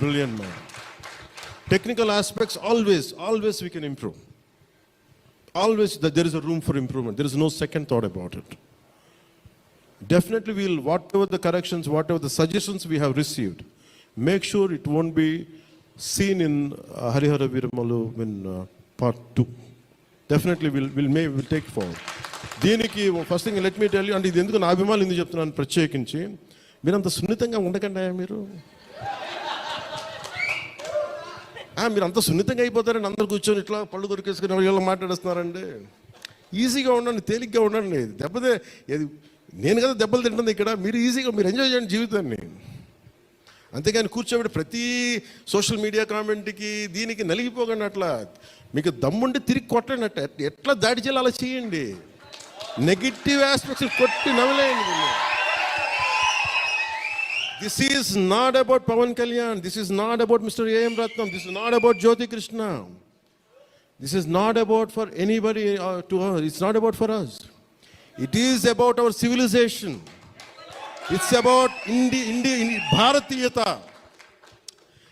brilliant man. Technical aspects, always, always we can improve. Always that there is a room for improvement. There is no second thought about it. Definitely, we'll, whatever the corrections, whatever the suggestions we have received, make sure it won't be seen in uh, Harihara Viramalu in uh, part two. Definitely, we'll, we'll, may, we'll take forward. దీనికి first thing let me tell అంటే ఇది ఎందుకు నా అభిమానులు ఎందుకు చెప్తున్నాను ప్రత్యేకించి మీరు సున్నితంగా ఉండకండి మీరు మీరు అంత సున్నితంగా అయిపోతారని అందరు కూర్చొని ఇట్లా పళ్ళు దొరికేసుకుని వీళ్ళు మాట్లాడేస్తున్నారండి? ఈజీగా ఉండండి తేలిగ్గా ఉండండి. దెబ్బతే ఏది నేను కదా దెబ్బలు తింటుంది ఇక్కడ మీరు ఈజీగా మీరు ఎంజాయ్ చేయండి జీవితాన్ని. అంతేగాని కూర్చోబెట్టి ప్రతి సోషల్ మీడియా కామెంట్కి దీనికి నలిగిపోకండి అట్లా. మీకు దమ్ముండి తిరిగి కొట్టండి అట్ట. ఎట్లా దాడి చేయాలి అలా చేయండి. నెగిటివ్ ఆస్పెక్ట్స్ కొట్టి నవలేయండి this is not about Pawan Kalyan this is not about mister A M Ratnam this is not about Jyothi Krishna this is not about for anybody to it's not about for us it is about our civilization it's about ఇండి ఇండి భారతీయత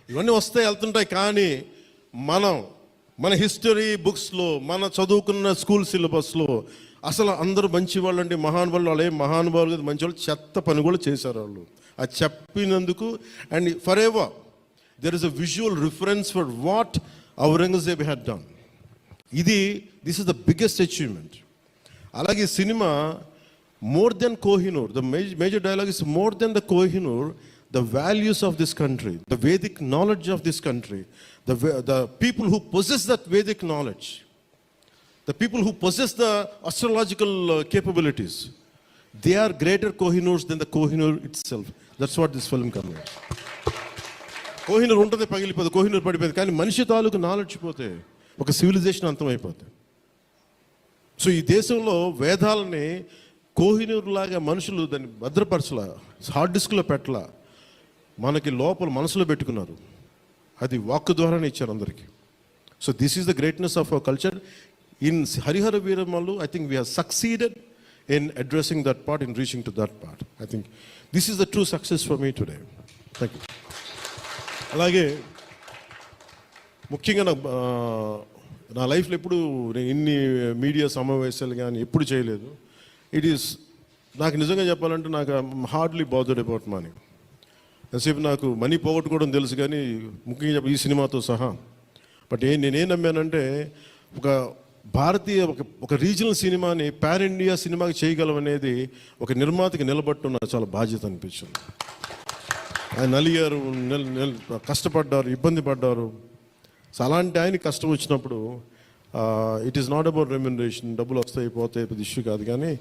ఇవన్నీ వస్తే వెళ్తుంటాయి కానీ మనం మన history బుక్స్లో మన చదువుకున్న స్కూల్ సిలబస్లో అసలు అందరూ మంచి వాళ్ళు అంటే మహానుభావులు వాళ్ళు. మహానుభావులు కదా మంచి వాళ్ళు చెత్త పని కూడా చేశారు వాళ్ళు. అది చెప్పినందుకు and for ever there is a visual reference for what Aurangzeb had done ఇది this is the biggest achievement అలాగే cinema more than Kohinoor the major dialogue is more than the Kohinoor the values of this country the Vedic knowledge of this country the the people who possess that Vedic knowledge the people who possess the astrological capabilities they are greater Kohinoors than the Kohinoor it self that's what this film converse Kohinoor ఉంటుంది పగిలిపోదు. కోహినూర్ పడిపోయింది కానీ మనిషి తాలూకు knowledge పోతే ఒక civilisation అంతమైపోతుంది so ఈ దేశంలో వేదాలని కోహినూర్ లాగా మనుషులు దాన్ని భద్రపరచలా హార్డ్ డిస్క్లో పెట్టలా మనకి లోపల మనసులో పెట్టుకున్నారు. అది వాక్ ద్వారానే ఇచ్చారు అందరికీ. So this is the greatness of our culture in Harihara Veeramallu I think we have succeeded in addressing that part in reaching to that part I think this is the true success for me today thank you అలాగే ముఖ్యంగా నా నా లైఫ్లో ఎప్పుడు నేను ఇన్ని media సమావేశాలు కానీ ఎప్పుడు చేయలేదు. ఇట్ ఈస్ నాకు నిజంగా చెప్పాలంటే నాకు హార్డ్లీ బాదర్డ్ అబౌట్ మనీ ఎంతసేపు నాకు మనీ పోగొట్టుకోవడం తెలుసు కానీ ముఖ్యంగా చెప్ప ఈ సినిమాతో సహా. బట్ ఏ నేనేం నమ్మానంటే ఒక భారతీయ ఒక ఒక రీజనల్ సినిమాని పాన్ ఇండియా సినిమాకి చేయగలం అనేది ఒక నిర్మాతకి నిలబట్టున్న చాలా బాధ్యత అనిపించింది. ఆయన నలిగారు కష్టపడ్డారు ఇబ్బంది పడ్డారు. సో అలాంటి ఆయన కష్టం వచ్చినప్పుడు it is not about remuneration డబ్బులు వస్తాయి పోతాయి పెద్ద ఇష్యూ కాదు. కానీ